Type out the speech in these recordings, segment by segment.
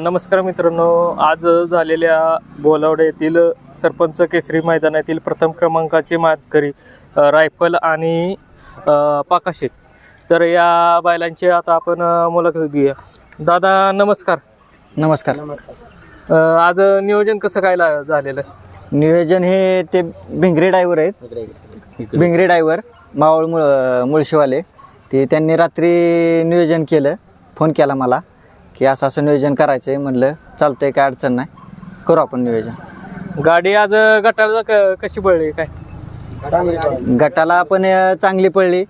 नमस्कार मित्रांनो. आज झालेल्या बोलावडे येथील सरपंच केसरी मैदानातील प्रथम क्रमांकाचे मातकरी रायफल आणि पाकाशेत तर या बैलांची आता आपण मुलाखत घेऊया. दादा नमस्कार. नमस्कार. अ, आज नियोजन कसं काय ला- झालेलं? नियोजन हे ते भिंगरे डायव्हर आहेत. भिंगरे डायव्हर मावळ मुळ मुळशीवाले. ते त्यांनी रात्री नियोजन केलं. फोन केला मला. की असं असं नियोजन करायचं आहे म्हणलं चालतंय काय अडचण नाही. करू आपण नियोजन. गाडी आज गटाला क- कशी पडली काय? गटाला पण अं, चांगली पडली.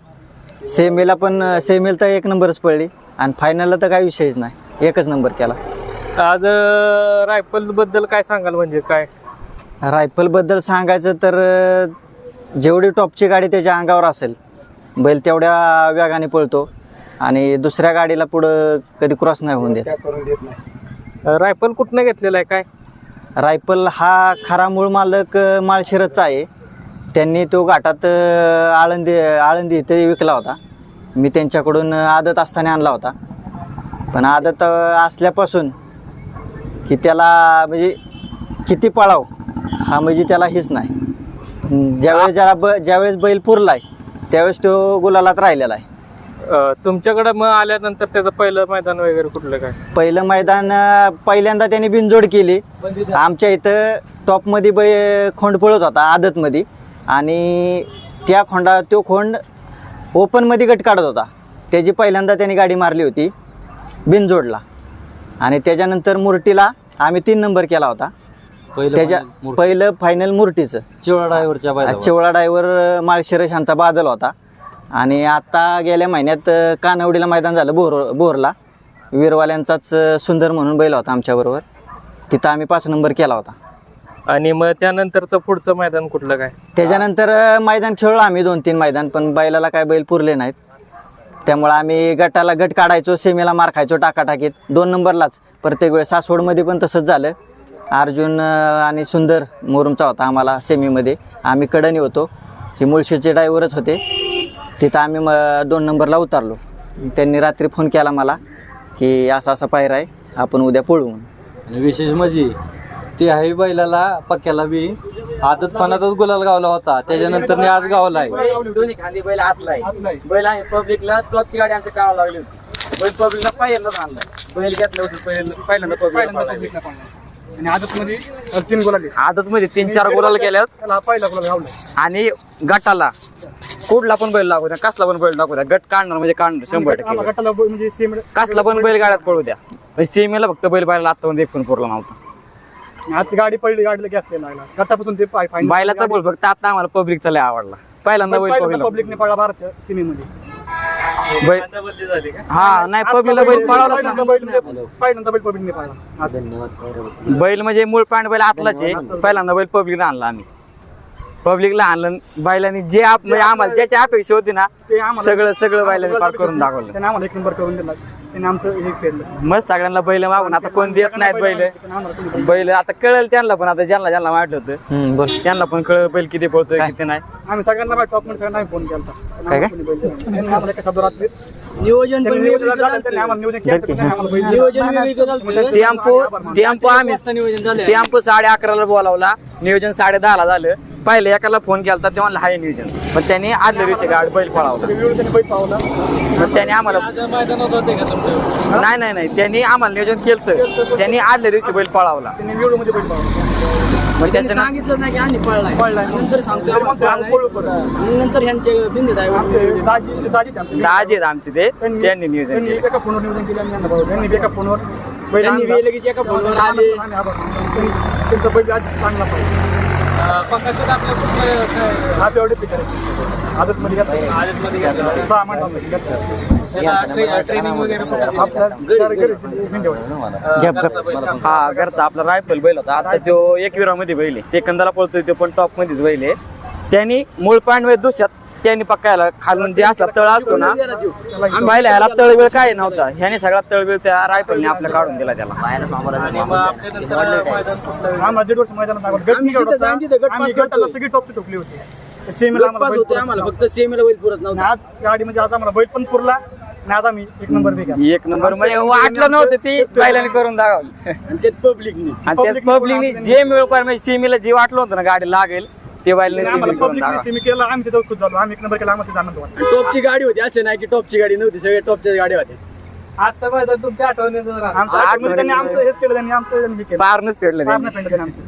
सेमीला पण सेमीला तर एक नंबरच पडली. आणि फायनलला तर काही विषयच नाही. एकच नंबर केला. आज रायफलबद्दल काय सांगाल म्हणजे काय? रायफलबद्दल सांगायचं तर अं, जेवढी टॉपची गाडी त्याच्या अंगावर असेल बैल तेवढ्या वेगाने पळतो. आणि दुसऱ्या गाडीला पुढं कधी क्रॉस नाही होऊन देत. रायफल कुठनं घेतलेला आहे काय? रायफल हा खरा मूळ मालक अं, माळशिरसचा आहे. त्यांनी तो घाटात अं, आळंदी आळंदी इथे विकला होता. मी त्यांच्याकडून आदत असताना आणला होता. पण आदत अं, असल्यापासून की त्याला म्हणजे किती पळाव हा म्हणजे त्याला हेच नाही. ज्यावेळेस ज्याला ब ज्यावेळेस बैल पुरलाय त्यावेळेस तो गुलालात राहिलेला आहे. तुमच्याकडं मग आल्यानंतर त्याचं पहिलं मैदान वगैरे कुठलं काय? पहिलं मैदान पहिल्यांदा त्यांनी बिनजोड केली. आमच्या इथं टॉपमध्ये बै खोंड पळत होता आदतमध्ये. आणि त्या खोंडा तो खोंड ओपनमध्ये गट काढत होता. त्याची पहिल्यांदा त्यांनी गाडी मारली होती बिनजोडला. आणि त्याच्यानंतर मुरटीला आम्ही तीन नंबर केला होता. त्याच्या पहिलं फायनल मुरटीचं. चिवळा ड्रायव्हरच्या चिवळा डायव्हर माळशिरस यांचा बादल होता. आणि आता गेल्या महिन्यात कानवडीला मैदान झालं बोर बोरला. वीरवाल्यांचाच सुंदर म्हणून बैल होता आमच्याबरोबर तिथं आम्ही पाच नंबर केला होता. आणि मग त्यानंतरचं पुढचं मैदान कुठलं काय? त्याच्यानंतर मैदान खेळलो आम्ही दोन तीन मैदान पण बैलाला काय बैल पुरले नाहीत. त्यामुळे आम्ही गटाला गट काढायचो सेमीला मार खायचो टाकाटाकीत. दोन नंबरलाच. प्रत्येक वेळेस सासवडमध्ये पण तसंच झालं. अर्जुन आणि सुंदर मोरूमचा होता आम्हाला सेमीमध्ये. आम्ही कडणी होतो. हे मुळशीचे ड्रायव्हरच होते. तिथं आम्ही म दोन नंबरला उतरलो. त्यांनी रात्री फोन केला मला की असा असा पायरा आहे आपण उद्या पळू म्हणून. आणि विशेष म्हणजे ते आहे बैलाला पक्क्याला बी आदत पानातच गुलाल गावला होता. त्याच्यानंतर आज गावला आहे. दोन्ही खांदी बैल आतला आहे. बैल आहे पब्लिकला क्लबची गाडी आमच्या काढावं लागली होती. बैल पब्लिकला पहिल्यांदाच आणलाय बैल घेतल्या होती पहिल्यांदा पहिल्यांदा पब्लिक आणि आदत मध्ये तीन गोला आदत मध्ये तीन चार गोलाल केल्यात पहिला गोला घावला आणि गटाला? कुठला पण बैल लागू द्या कसला पण बैल लागू द्या गट काढणार म्हणजे काढणार शंभर टक्के. गटाला ब- म्हणजे सेम कसला पण बैल गाड्यात पळू द्या. म्हणजे सीमेला फक्त बैल पाहिला आता एक पण पुरला नव्हता आज ती गाडी पडली गाडीला गॅस लागला. गटापासून ते पाय फायनल बैलाचा बोल फक्त आता आम्हाला पब्लिकचा लय आवडला. पहिल्यांदा बैल पब्लिक पब्लिकने पडला भारतच्या सिनेमध्ये. बैल बदली झाली का? हा नाही पब्लिकला बैल पळावलाच ना पहिल्यांदा बैल पब्लिकने पडला आज बैल म्हणजे मूळ पॅन्ट बैल आतलाच आहे. पहिल्यांदा बैल पब्लिकला आणला आम्ही. पब्लिकला आणलं. बैलांनी जे आप म्हणजे आम्हाला ज्याची अपेक्षा होती ना ते आम्हाला सगळं सगळं बैलांनी पार करून दाखवलं. त्याने आम्हाला एक नंबर करून दिला. त्याने आमचं हे मस्त सगळ्यांना बैल मागून. आता कोण देत नाहीत बैल. त्याने आम्हाला तुम्ही बैल आता कळेल त्यांना पण. आता ज्यांना ज्यांना वाटलं होतं. हम्म, बोल. त्यांना पण कळेल बैल किती पळतोय किती नाही. आम्ही सगळ्यांना बाय टॉपमध्ये सगळ्यांना फोन केला. काय काय? त्यांनी आम्हाला एका शब्दात रात्री नियोजन पण नियोजन झालं, नियोजन झालं. टेम्पो साडे अकराला बोलावला. नियोजन साडे दहाला झालं. पहिले एकाला फोन केला तेव्हा हाय नियोजन. पण त्यांनी आदल्या दिवशी गाडी बैल पळावला. त्यांनी आम्हाला नाही नाही नाही. त्यांनी आम्हाला नियोजन केलं त्यांनी आदल्या दिवशी बैल पळावला. त्यांनी मग त्याचं ना- सांगितलं नाही की आणि पळलाय पळलाय. नंतर मग आम्ही पळलाय. पळू पडलो. मग नंतर ह्यांचे बिंदू आमचे दाजी दाजी ते आमचे. दाजी आहेत आमचे ते त्यांनी नियोजन त्यांनी केलं एका फोनवर नियोजन केलं आणि यांना पावलं. त्यांनी एका फोनवर बैल त्यांनी आणला. लगेच एका फोनवर आले आम्ही आभार मानतो. त्यांनी- त्यांचा बैल आज चांगला पाहिजे हा तेवढे पिक आदत मध्ये घेतला सहा महिने ट्रेनिंग हा घरचा आपला रायफल बैल होता. आता तो एकविरा मध्ये बैल आहे. सेकंदाला पळतोय तो पण टॉप मध्येच बैल आहे. त्यांनी मूळ पांडवे दुसऱ्यात त्यांनी पक्कायला खालून जे असा तळ असतो ना पाहिला ह्याला तळवेळ काय नव्हता. ह्याने सगळा तळवेळ त्या रायफलने आपल्या काढून दिला त्याला. सगळी टॉपची ठोकली होती. सेमीला गट पास होते आम्हाला. फक्त सेमीला बैल पुरत नव्हता. आज गाडी म्हणजे आज आम्हाला बैल पण पुरला. आणि आज आम्ही एक नंबर बी केला. एक नंबर म्हणजे वाटलं नव्हतं ती बैलाने करून दाखवली. आणि त्यात पब्लिकनी आणि त्यात पब्लिकने जे मिळू पाहिजे म्हणजे सीमेला जे वाटलं होतं ना गाडी लागेल ते बैलाने आम्हाला पब्लिक मी केलं आम्ही तिथं खुश झालो. आम्ही एक नंबर केला आम्हाला तिथं आनंद वाटला. टॉपची गाडी होती असं नाही की टॉपची गाडी नव्हती सगळे टॉपच्या गाड्या होत्या. आजचं मैदान तुमच्या. आमचं आठवणी त्यांनी आमचं हेच केलं त्यांनी आमचं पारनच फेडलं त्यांनी. आमचं.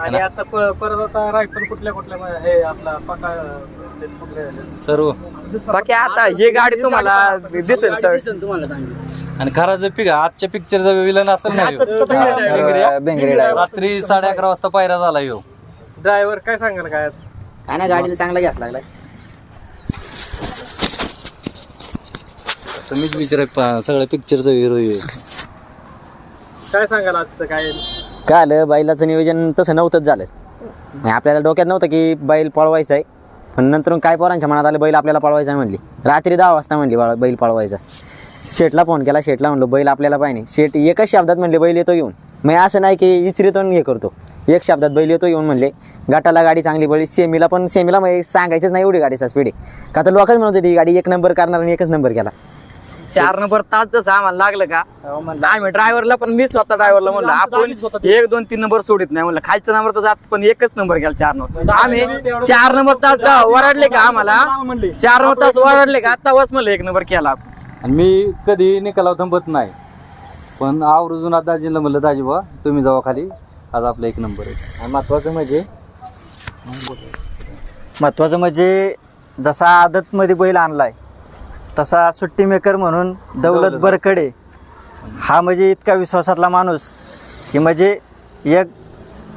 आणि आता प- परत आता रायफल कुठल्या कुठल्या म- हे आपला पका ते कुठले सर्व. बाकी आता ही गाडी तुम्हाला दिसेल गाडी सर दिसेल तुम्हाला चांगली. आणि खराचं पिक आजच्या पिक्चरचा विलन असेल नाही ह्यो. बेंगरे- बेंगरे driver. रात्री साडे अकरा वाजता पायरा झाला ह्यो. ड्रायव्हर काय सांगाल काय आज? काय ना गाडीला चांगला गॅस लागलाय. तुम्हीच विचार सगळ्या पिक्चरचा हिरो काय सांगाल आजचं काय? काय आलं? बैलाचं नियोजन तसं नव्हतंच झालं. म्हणजे आपल्याला डोक्यात नव्हतं की बैल पळवायचा आहे. पण नंतर काय पोरांच्या मनात आलं बैल आपल्याला पळवायचा आहे म्हणली. रात्री दहा वाजता म्हणली बाळा बैल पळवायचा शेटला फोन केला शेटला म्हणलो बैल आपल्याला पाहिजे शेट एकच शब्दात म्हणले बैल येतो येऊन मग असं नाही की इचरीतून हे करतो. एक शब्दात बैल येतो येऊन म्हणले. गटाला गाडी चांगली पडली. सेमीला पण सेमीला मग सांगायचंच नाही एवढी गाडीचा स्पीड आहे का तर लोकच म्हणत होती ती गाडी एक नंबर करणार आणि एकच नंबर केला. चार नंबर तास जसं आम्हाला लागलं का? आम्ही ड्रायव्हरला पण मी स्वतः ड्रायव्हरला म्हणलं आपण एक दोन तीन नंबर सोडित नाही म्हणलं. खालचा नंबर तर जात पण एकच नंबर गेला चार नंबर. आम्ही चार नंबर तास वरडले का आम्हाला? चार नंबर तास वरडले का? आता म्हणलं एक नंबर केला. आणि मी कधी निकालावर थांबत नाही. पण आवर्जून आता दाजीला म्हणलं दाजी बा तुम्ही जावा खाली. आज आपला एक नंबर आहे. आणि महत्त्वाचं म्हणजे महत्त्वाचं म्हणजे जसा आदतमध्ये बैल आणलाय तसा सुट्टी मेकर म्हणून दौलत. बरकडे. हा म्हणजे इतका विश्वासातला माणूस. की म्हणजे एक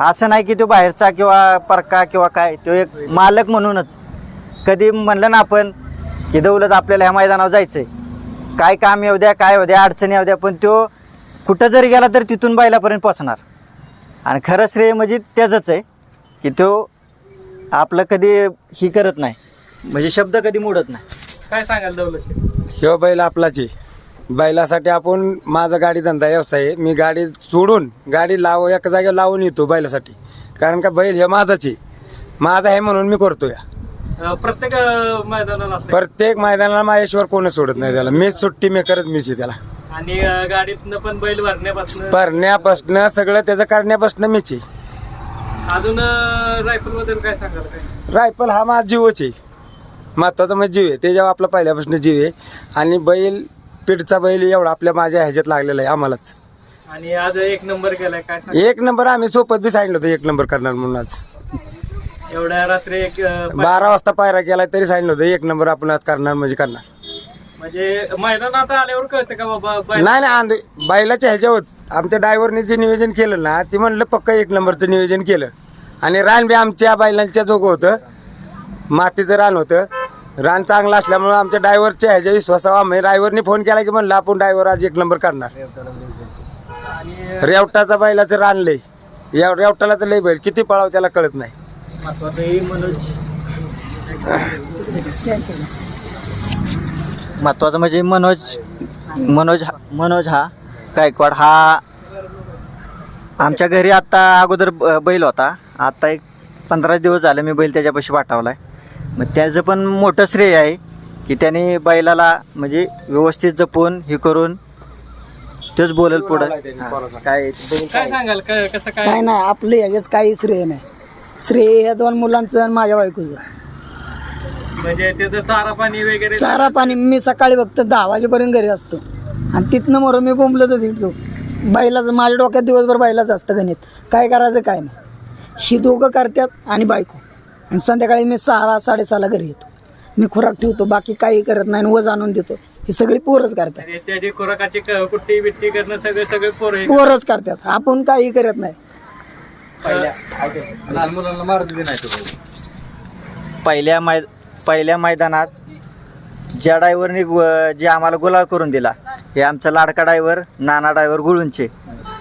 असं नाही की तो बाहेरचा किंवा परका किंवा काय तो एक मालक म्हणूनच. कधी म्हणलं ना आपण की दौलत आपल्याला ह्या मैदानावर जायचं आहे काय काम येऊ द्या काय येऊ द्या अडचणी येऊ द्या पण तो कुठं जरी गेला तर तिथून बैलापर्यंत पोचणार आणि खरं श्रेय म्हणजे त्याचंच आहे की तो आपलं कधी ही करत नाही. म्हणजे शब्द कधी मोडत नाही. काय सांगाल दौलत ह्यो बैल आपलाच. आहे बैलासाठी आपण माझा गाडी धंदा व्यवसाय आहे. मी गाडी सोडून गाडी लाव एका जागेवर लावून येतो बैलासाठी. कारण का बैल हे माझाच आहे. माझा आहे म्हणून मी करतो या प्रत्येक अं, मैदानाला असते प्रत्येक मैदानाला माझ्याशिवाय कोणच सोडत नाही त्याला. मीच सुट्टी मेकरच मीच आहे त्याला. आणि अं, गाडीतनं पण बैल भरण्यापासून? भरण्यापासनं सगळं त्याचं करण्यापासनं मीच आहे. अजून रायफलबद्दल काय सांगाल काय? रायफल हा माझा जीवच आहे. महत्त्वाचा म्हणजे जीव आहे. त्याच्यावर आपला पहिल्यापासून जीव आहे. आणि बैल पिठचा बैल एवढा आपल्या माझ्या ह्याच्यात लागलेला आहे आम्हालाच. आणि आज एक नंबर केलाय काय सांग एक नंबर आम्ही सोबत बी सांगितलं होतं एक नंबर करणार म्हणून आज. एवढ्या रात्री एक अं, बारा वाजता पायरा केला तरी सांगितलं होतं एक नंबर आपण आज करणार म्हणजे करणार. म्हणजे मैदानात आल्यावर कळतं का बाबा बैल- नाही नाही आंधे बैलाच्या ह्याच्यावर आमच्या ड्रायव्हरने जे नियोजन केलं ना ते म्हणलं पक्का एक नंबरचं नियोजन केलं. आणि रान बी आमच्या बैलांच्या जोगं होतं. मातीचं रान होतं. रान चांगला असल्यामुळं आमच्या ड्रायव्हरच्या ह्याच्या विश्वासावर आम्ही ड्रायव्हरने फोन केला की म्हणलं आपण ड्रायव्हर आज एक नंबर करणार. रेवटाचा बैलाचं रान लय. या रेवटाला तर लय बैल. किती पळाव त्याला कळत नाही. महत्त्वाचं म्हणजे मनोज मनोज मनोज हा गायकवाड हा आमच्या घरी आत्ता अगोदर ब- बैल होता. आत्ता एक पंधरा दिवस झाले मी बैल त्याच्यापाशी पाठवलाय. मग त्याचं पण मोठं श्रेय आहे की त्याने बैलाला म्हणजे व्यवस्थित जपून हे करून तोच बोलल पुढं. हा, काय बैल काय सांगाल? काय कसं काय? काय नाही आपलं ह्याच्यात काही श्रेय नाही. श्रेय या दोन मुलांचं आणि माझ्या बायकोचं. म्हणजे त्याचं चारा पाणी वगैरे चारा पाणी मी सकाळी फक्त दहा वाजेपर्यंत घरी असतो. आणि तिथनं मरून मी बोंबलं तर तिथलो बैलाचं माझ्या डोक्यात दिवसभर बैलाच असतं गणित. काय करायचं काय नाही. शी दोघं करतात आणि बायको. आणि संध्याकाळी मी सहा साडेसहाला घरी येतो. मी खुराक ठेवतो बाकी काही करत नाही आणि वज आणून देतो. हे सगळी पोरच करतात. आणि खुराकाची क- कुट्टी बिट्टी करणं सगळे सगळे पोरं हे- पोरच करतात. आपण काही करत नाही. लहान मुलांना मारू दिली नाही तो. बैल. पहिल्या मै पहिल्या मैदानात ज्या ड्रायव्हरने जे आम्हाला गुलाल करून दिला हे आमचा लाडका ड्रायव्हर नाना ड्रायव्हर गुळूंचे.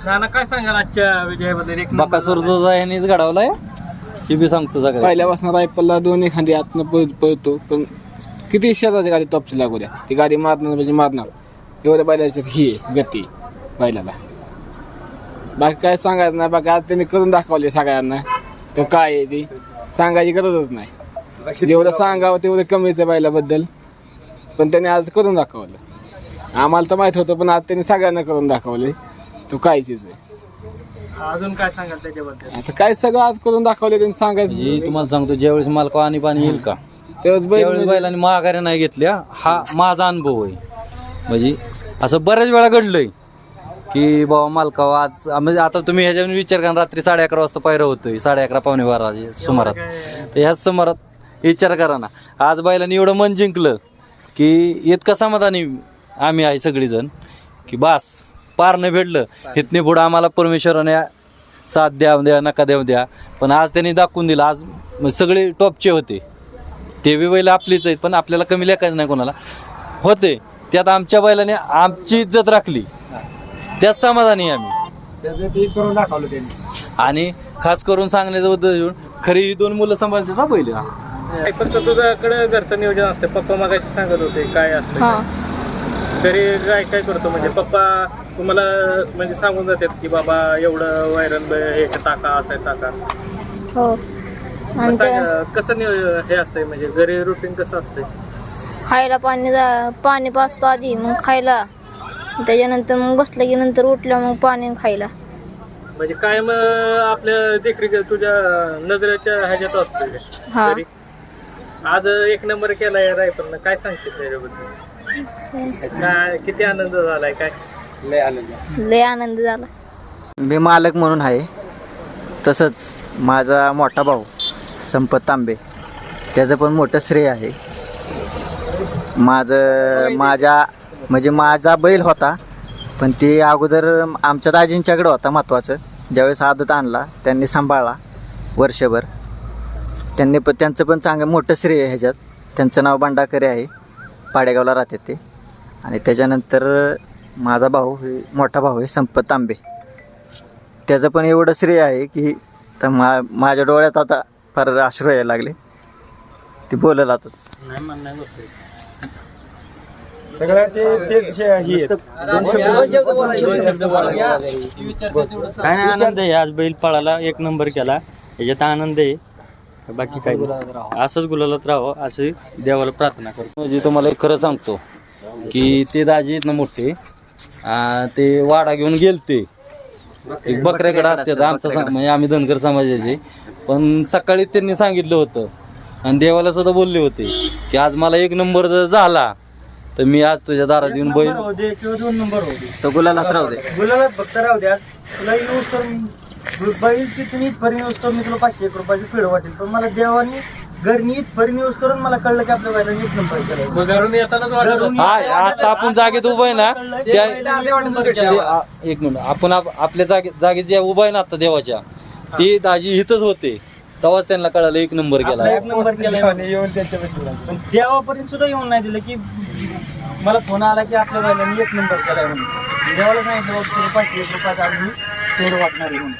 नाना काय सांगाल आजच्या विजयाबद्दल? एक नंबर- बकासूर जो यांनीच घडवलाय. बी सांगतो सगळं पहिल्यापासून रायफलला दोन एखादी आतनं पळ पळतो पण किती शेजारची गाडी टॉपची लागू द्या. ती गाडी मारणार म्हणजे मारणार. एवढ्या बैलाच्यात ही आहे गती बैलाला. बाकी काय सांगायचं नाही बाकी आज त्यांनी करून दाखवले सगळ्यांना. तो काय आहे ती? सांगायची गरजच नाही. जेवढं सांगावं तेवढं कमीच आहे बैलाबद्दल. पण त्याने आज करून दाखवलं. आम्हाला तर माहीत होतं पण आज त्यांनी सगळ्यांना करून दाखवले. तो काय चीज आहे. अजून काय सांगाल त्याच्याबद्दल? आता काय सगळं आज करून दाखवले त्यांनी सांगायचं. जी तुम्हाला सांगतो ज्यावेळेस मला पाणी पाणी येईल का? तेव्हाच बैल त्यावेळेस म्हणजे- बैलांनी माघाऱ्या नाही घेतल्या. हा माझा अनुभव आहे. म्हणजे असं बऱ्याच वेळा घडलंय की बाबा मालकाव आज म्हणजे आता तुम्ही ह्याच्यावर विचार करा रात्री साडे अकरा वाजता पायरा होतोय. साडे अकरा पावणे बारा सुमारात. तर ह्याच सुमारात विचार करा ना. आज बैलांनी एवढं मन जिंकलं की इतका समाधानी आम्ही आहे सगळीजण की बास. पार न भेटलं इथने पुढं आम्हाला परमेश्वराने साथ द्या द्या नका देऊ द्या. पण आज त्यांनी दाखवून दिलं. आज सगळे टॉपचे होते. ते बी बैल आपलीच आहेत पण आपल्याला कमी लेखायचं नाही कोणाला. होते. त्यात आमच्या बैलाने आमची इज्जत राखली. त्यात समाधानी आहे आम्ही करून दाखवलं त्यांनी. आणि खास करून सांगण्याचं उद्देश खरी ही दोन मुलं सांभाळतात बैल. फक्त तुझ्याकडे घरचं नियोजन असते पप्पा मागाशी सांगत होते काय असतं तरी काय काय करतो? म्हणजे पप्पा तुम्हाला म्हणजे सांगून जातात की बाबा एवढं व्हायरल हे टाका असं आहे, टाका. हो. कसं हे असतंय? म्हणजे घरी रुटीन कसं असतंय? खायला पाणी जा- पाणी पाचतो आधी मग खायला. त्याच्यानंतर मग बसलं की नंतर उठलं मग पाणी आणि खायला. म्हणजे काय मग आपल्या देखरेख तुझ्या नजरेच्या ह्याच्यात असतंय. हा. घरी आज एक नंबर केलाय रायफलनं. काय सांगते त्याच्याबद्दल? काय किती आनंद झालाय काय? लय आनंद. लय आनंद झाला. मी मालक म्हणून आहे. तसंच माझा मोठा भाऊ संपत तांबे त्याचं पण मोठं श्रेय आहे. माझं माझ्या म्हणजे माझा बैल होता पण ते अगोदर आमच्या दाजींच्याकडे होता महत्त्वाचं ज्यावेळेस आदत आणला त्यांनी सांभाळला वर्षभर. त्यांनी पण त्यांचं पण चांगलं मोठं श्रेय आहे ह्याच्यात. त्यांचं नाव भांडाकरे आहे. पाडेगावला राहतात ते. आणि त्याच्यानंतर माझा भाऊ हे मोठा भाऊ आहे संपत तांबे. त्याचं पण एवढं श्रेय आहे की तर मा माझ्या डोळ्यात आता फार अश्रू यायला लागले. ते बोलत आता सगळं ते तेच हे. काय नाही आनंद आहे. आज बैल पळाला एक नंबर केला. याच्यात आनंद आहे. बाकी काय असंच गुलालात राहावं असं देवाला प्रार्थना करतो. म्हणजे तुम्हाला एक खरं सांगतो की ते दाजी आहेत ना मोठे आ, ते वाडा घेऊन गेलते. ते बकऱ्याकडे असतात आमचा सम- म्हणजे आम्ही धनगर समाजाचे. पण सकाळी त्यांनी सांगितलं होतं आणि देवाला सुद्धा बोलले होते की आज मला एक नंबर जर झाला तर मी आज तुझ्या दारात येऊन बैल किंवा दोन नंबर होते तो गुलालात राहू दे. गुलाला फक्त राहू द्या तुला यूज तर बैलची तुम्ही इथपर्यंत तर मी तुला पाचशे एक रुपयाची पिढ वाटेल. पण मला देवानी घरनी इथपर्यंत यूज करून मला कळलं की आपल्या बैलांनी एक नंबर केला मग घरून येतानाच वाटत होतं. हा आता आपण जागेत उभं आहे ना त्या ते- आ- एक मिनिट. आपण आप- आपल्या जागे जागेत जे उभं आहे ना आता देवाच्या ते दाजी इथंच होते. तेव्हाच त्यांना कळालं एक नंबर केला एक नंबर केला म्हणे येऊन त्यांच्या पण देवापर्यंत सुद्धा येऊन नाही दिलं की मला फोन आला की आपल्या बैलांनी एक नंबर केलाय म्हणून. देवाला सांगितलं बाबा तुला पाचशे एक रुपयाचा मी तेवढं वाटणार आहे म्हणून.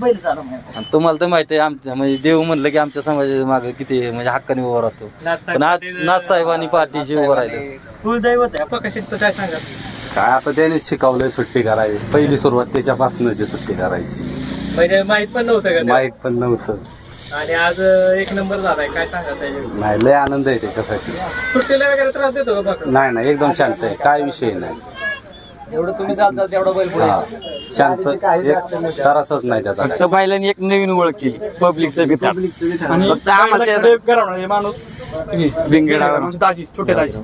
बैल. आणि तुम्हाला तर माहिती आहे आमच्या म्हणजे देव म्हणलं की आमच्या समाजाच्या मागे किती म्हणजे हक्काने उभा राहतो. पण आज नाथसाहेबांनी पाठीशी उभं राहिलं कुलदैवत आहे. पप्पा कशीच काय सांगा काय आता त्यानेच शिकवलंय सुट्टी करायची. पहिली सुरुवात त्याच्यापासूनच सुट्टी करायची. म्हणजे माहीत पण नव्हतं का? माहीत पण नव्हतं. आणि आज एक नंबर झालाय. काय सांगा नाही लय आनंद आहे त्याच्यासाठी. सुट्टीला वगैरे त्रास देतो का? नाही नाही एकदम शांत आहे. काय विषय नाही. एवढं तुम्ही चालताल तेवढा बैल पुढे. हा शांत. एक तरासच नाही त्याचा फक्त बैलांनी एक नवीन ओळख केली. पब्लिकचं आणि फक्त आम्हाला हे माणूस भिंगेडावर. आमचे दाजी छोटे दाजी.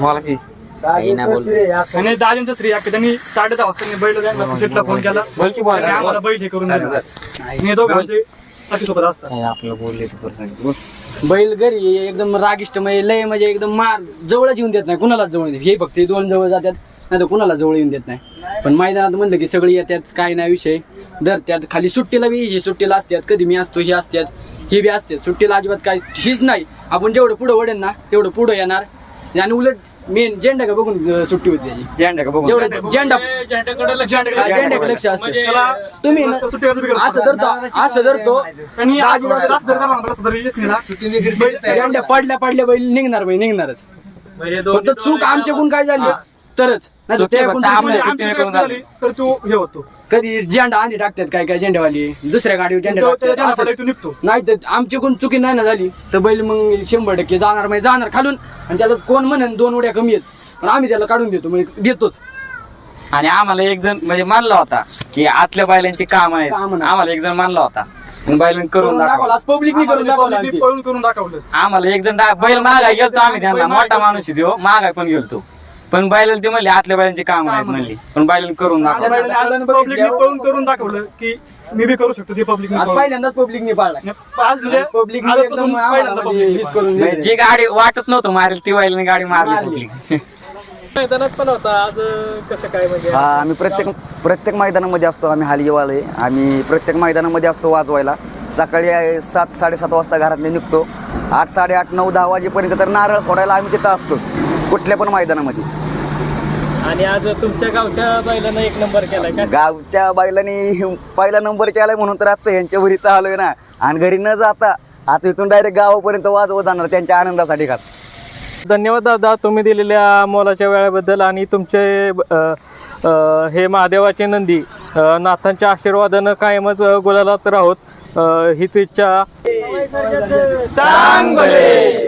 मला की आणि दाजींचं आहे. की त्यांनी साडे दहा वाजता त्यांनी बैल त्यांना फोन केला. बोल. आणि आम्हाला बैल हे करून दिला आणि हे दोघं आमचे सोबत असतात. आपलं बोलले बैल. घरी एकदम रागिष्ट म्हणजे लय म्हणजे एकदम मार जवळच येऊन देत नाही. कुणालाच जवळ येत हे फक्त हे दोन जवळ जातात. नाही तर कुणाला जवळ येऊन देत नाही. पण मैदानात म्हणलं की सगळी येतात काय नाही विषय. दर त्यात खाली सुट्टीला बी हे सुट्टीला असतात कधी मी असतो हे असतात हे बी असतात सुट्टीला अजिबात काय हीच नाही. आपण जेवढं पुढं वडेन ना तेवढं पुढं येणार. आणि उलट मेन झेंडा का बघून सुट्टी होती त्याची. झेंडा का बघून? जेवढं झेंडा म्हणजे झेंड्याकडे लक्ष हा, असतं. म्हणजे तुम्ही ना असं धरतो असं धरतो. झेंड्या पडल्या पडल्या बैल निघणार बैल निघणारच. म्हणजे फक्त चूक आमच्याकडून काय झाली? तरच. नाही तर चुकी ते फक्त कोण आपल्या चुकी आमची नाही. सुट्टीने करून झाली तर तू हे होतो. कधी झेंडा आणि टाकतात काय काय झेंडेवाली दुसऱ्या गाडीवर झेंडा तो त्या टाकतात झेंडा असंच. तू निघतो. नाही तर आमची कोण चुकी नाही ना झाली. तर बैल मग शंभर टक्के जाणार म्हणजे जाणार खालून. आणि त्याला कोण म्हणेन दोन उड्या कमी आहेत. पण आम्ही त्याला काढून देतो म्हणजे देतोच. आणि आम्हाला एक जण म्हणजे मानला होता की आतल्या बैलांची काम आहेत. कामं नाही. आम्हाला एक जण मानला होता. मग बैलांनी करून दाखवला. दाखवला. आज पब्लिकनी करून दाखवला. पळून करून दाखवलं. आम्हाला एक जण डा- बैल मागाय गेलतो आम्ही त्यांना. मोठा माणूस देऊ मागाय पण गेलतो. पण बैलाला ते म्हणले आतल्या बैलांची काम नाहीत म्हणली. पण बैलांनी करून दाखवलं. पब्लिकने पळून करून दाखवलं की मी बी करू शकतो ते पब्लिक आज पहिल्यांदाच पब्लिकनी पाळला. आज म्हणजे पब्लिकनी आजपासून पहिल्यांदा म्हणजे public हीच करून म्हणजे दिली. जी गाडी वाटत नव्हतं मारेल ती बैलाने गाडी मारली public. मैदानात पण होता आज कसं काय म्हणजे? हा आम्ही प्रत्येक प्रत्येक मैदानामध्ये असतो आम्ही हालगेवाले आम्ही प्रत्येक मैदानामध्ये असतो वाजवायला. सकाळी आहे सात साडेसात वाजता घरातले निघतो. आठ साडेआठ नऊ दहा वाजेपर्यंत तर नारळ फोडायला आम्ही तिथं असतोच. कुठल्या पण मैदानामध्ये. आणि आज तुमच्या गावच्या बैलानं एक नंबर केलाय काय गावच्या बैलांनी पहिला नंबर केलाय म्हणून तर आता यांच्या घरी आलोय ना. आणि घरी न जाता आता इथून डायरेक्ट गावापर्यंत वाजवत जाणार त्यांच्या आनंदासाठी खास. धन्यवाद दादा तुम्ही दिलेल्या मोलाच्या वेळेबद्दल आणि तुमचे अ, अ, हे महादेवाचे नंदी अ, नाथांच्या आशीर्वादानं कायमच गुलालात राहोत. अ, हीच इच्छा. चांगले.